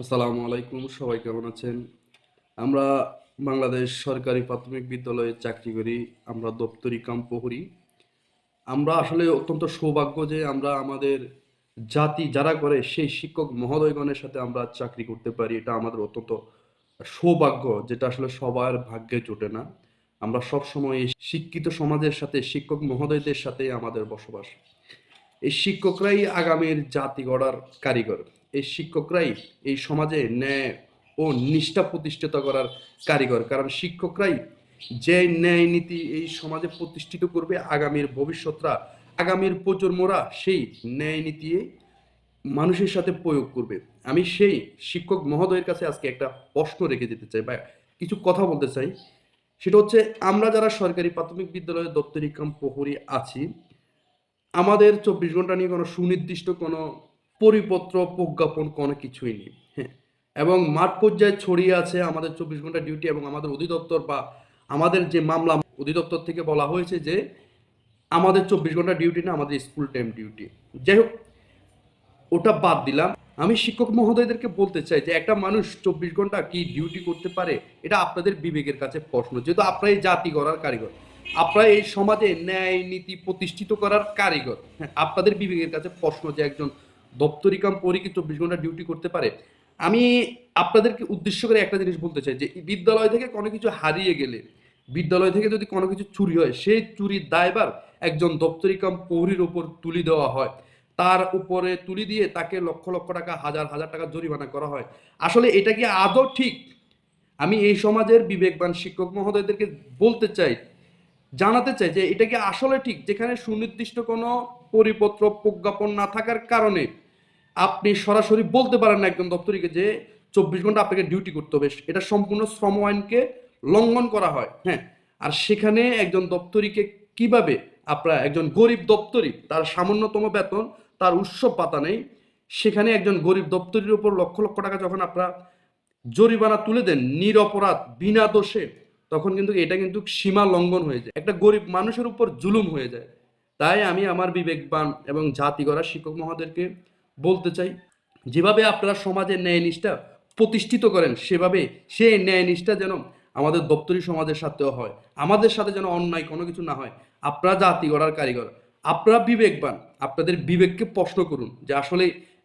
আসসালামু আলাইকুম, সবাই কেমন আছেন? আমরা বাংলাদেশ সরকারি প্রাথমিক বিদ্যালয়ে চাকরি করি, আমরা দপ্তরি কাম প্রহরী। আমরা আসলে অত্যন্ত সৌভাগ্য যে আমরা আমাদের জাতি যারা করে, সেই শিক্ষক মহোদয়গণের সাথে আমরা চাকরি করতে পারি। এটা আমাদের অত্যন্ত সৌভাগ্য, যেটা আসলে সবার ভাগ্যে জোটে না। আমরা সবসময় শিক্ষিত সমাজের সাথে, শিক্ষক মহোদয়দের সাথে আমাদের বসবাস। এই শিক্ষকরাই আগামীর জাতি গড়ার কারিগর। এই শিক্ষকরাই এই সমাজে ন্যায় ও নিষ্ঠা প্রতিষ্ঠিত করার কারিগর। কারণ শিক্ষকরাই যে ন্যায় নীতি এই সমাজে প্রতিষ্ঠিত করবে, আগামীর ভবিষ্যৎরা, আগামীর প্রজন্মরা সেই ন্যায় নীতি মানুষের সাথে প্রয়োগ করবে। আমি সেই শিক্ষক মহোদয়ের কাছে আজকে একটা প্রশ্ন রেখে যেতে চাই বা কিছু কথা বলতে চাই। সেটা হচ্ছে, আমরা যারা সরকারি প্রাথমিক বিদ্যালয়ে দপ্তরি কাম প্রহরী আছি আমাদের চব্বিশ ঘণ্টা নিয়ে কোনো সুনির্দিষ্ট কোনো পরিপত্র, প্রজ্ঞাপন, কোনো কিছুই নেই হ্যাঁ। এবং মাঠ পর্যায়ে ছড়িয়ে আছে আমাদের চব্বিশ ঘণ্টা ডিউটি এবং আমাদের অধিদপ্তর বা আমাদের যে মামলা, অধিদপ্তর থেকে বলা হয়েছে যে আমাদের চব্বিশ ঘণ্টা ডিউটি না, আমাদের স্কুল টাইম ডিউটি। যাই হোক, ওটা বাদ দিলাম। আমি শিক্ষক মহোদয়দেরকে বলতে চাই যে একটা মানুষ চব্বিশ ঘণ্টা কি ডিউটি করতে পারে, এটা আপনাদের বিবেকের কাছে প্রশ্ন। যেহেতু আপনারা এই জাতি গড়ার কারিগর আপনারা এই সমাজে ন্যায় নীতি প্রতিষ্ঠিত করার কারিগর। হ্যাঁ আপনাদের বিবেকের কাছে প্রশ্ন যে একজন দপ্তরি কাম পরি কি চব্বিশ ঘণ্টা ডিউটি করতে পারে। আমি আপনাদেরকে উদ্দেশ্য করে একটা জিনিস বলতে চাই যে, বিদ্যালয় থেকে কোনো কিছু হারিয়ে গেলে, বিদ্যালয় থেকে যদি কোনো কিছু চুরি হয়, সেই চুরির দায়বার একজন দপ্তরি কাম পৌরির ওপর তুলি দেওয়া হয়। তার উপরে তুলি দিয়ে তাকে লক্ষ লক্ষ টাকা, হাজার হাজার টাকা জরিমানা করা হয়। আসলে এটা কি আদৌ ঠিক? আমি এই সমাজের বিবেকবান শিক্ষক মহোদয়দেরকে বলতে চাই জানাতে চাই যে এটা কি আসলে ঠিক যেখানে সুনির্দিষ্ট কোনো পরিপত্র প্রজ্ঞাপন না থাকার কারণে আপনি সরাসরি বলতে পারেন না একজন দপ্তরিকে যে চব্বিশ ঘণ্টা আপনাকে ডিউটি করতে হবে? এটা সম্পূর্ণ শ্রম আইনকে লঙ্ঘন করা হয়। হ্যাঁ আর সেখানে একজন দপ্তরিকে কীভাবে আপনার একজন গরিব দপ্তরি, তার সামান্যতম বেতন, তার উৎসব পাতা নেই, সেখানে একজন গরিব দপ্তরির উপর লক্ষ লক্ষ টাকা যখন আপনারা জরিমানা তুলে দেন, নিরপরাধ, বিনা দোষে তখন কিন্তু এটা কিন্তু সীমা লঙ্ঘন হয়ে যায়। একটা গরিব মানুষের উপর জুলুম হয়ে যায়। তাই আমি আমার বিবেকবান এবং জাতি গড়া শিক্ষক মহোদয়কে বলতে চাই, যেভাবে আপনারা সমাজের ন্যায় নিষ্ঠা প্রতিষ্ঠিত করেন, সেভাবে সেই ন্যায় নিষ্ঠা যেন আমাদের দপ্তরি সমাজের সাথেও হয়, আমাদের সাথে যেন অন্যায় কোনো কিছু না হয়। আপনারা জাতি গড়ার কারিগর, আপনারা বিবেকবান, আপনাদের বিবেককে প্রশ্ন করুন যে আসলে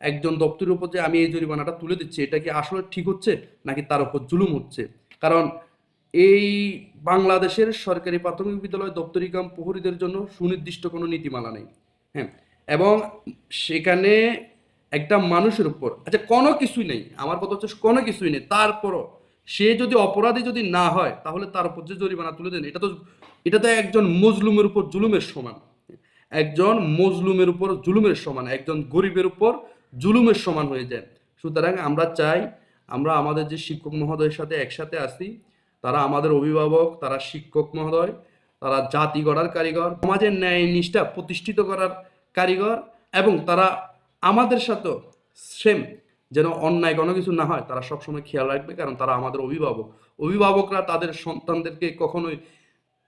একজন দপ্তরের উপর যে আমি এই জরিমানাটা তুলে দিচ্ছি, এটা কি আসলে ঠিক হচ্ছে নাকি তার উপর জুলুম হচ্ছে? কারণ এই বাংলাদেশের সরকারি প্রাথমিক বিদ্যালয় দপ্তরি কাম প্রহরীদের জন্য সুনির্দিষ্ট কোনো নীতিমালা নেই। হ্যাঁ এবং সেখানে একটা মানুষের উপর আচ্ছা কোনো কিছুই নেই। আমার কথা হচ্ছে কোনো কিছুই নেই। তারপরও সে যদি অপরাধী যদি না হয়, তাহলে তার উপর যে জরিমানা তুলে দেন, এটা তো এটা তো একজন মজলুমের উপর জুলুমের সমান। একজন মজলুমের উপর জুলুমের সমান, একজন গরিবের উপর জুলুমের সমান হয়ে যায়। সুতরাং আমরা চাই, আমরা আমাদের যে শিক্ষক মহোদয়ের সাথে একসাথে আসি তারা আমাদের অভিভাবক, তারা শিক্ষক মহোদয়, তারা জাতি গড়ার কারিগর, সমাজের ন্যায় নিষ্ঠা প্রতিষ্ঠিত করার কারিগর এবং তারা আমাদের সাথেও সেম যেন অন্যায় কোনো কিছু না হয়, তারা সবসময় খেয়াল রাখবে কারণ তারা আমাদের অভিভাবক। অভিভাবকরা তাদের সন্তানদেরকে কখনোই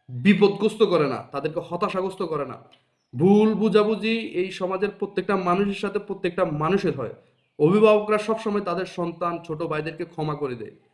বিপদগ্রস্ত করে না, তাদেরকে হতাশাগ্রস্ত করে না। ভুল বুঝাবুঝি এই সমাজের প্রত্যেকটা মানুষের সাথে প্রত্যেকটা মানুষের হয়। অভিভাবকরা সবসময় তাদের সন্তান, ছোট ভাইদেরকে ক্ষমা করে দেয়।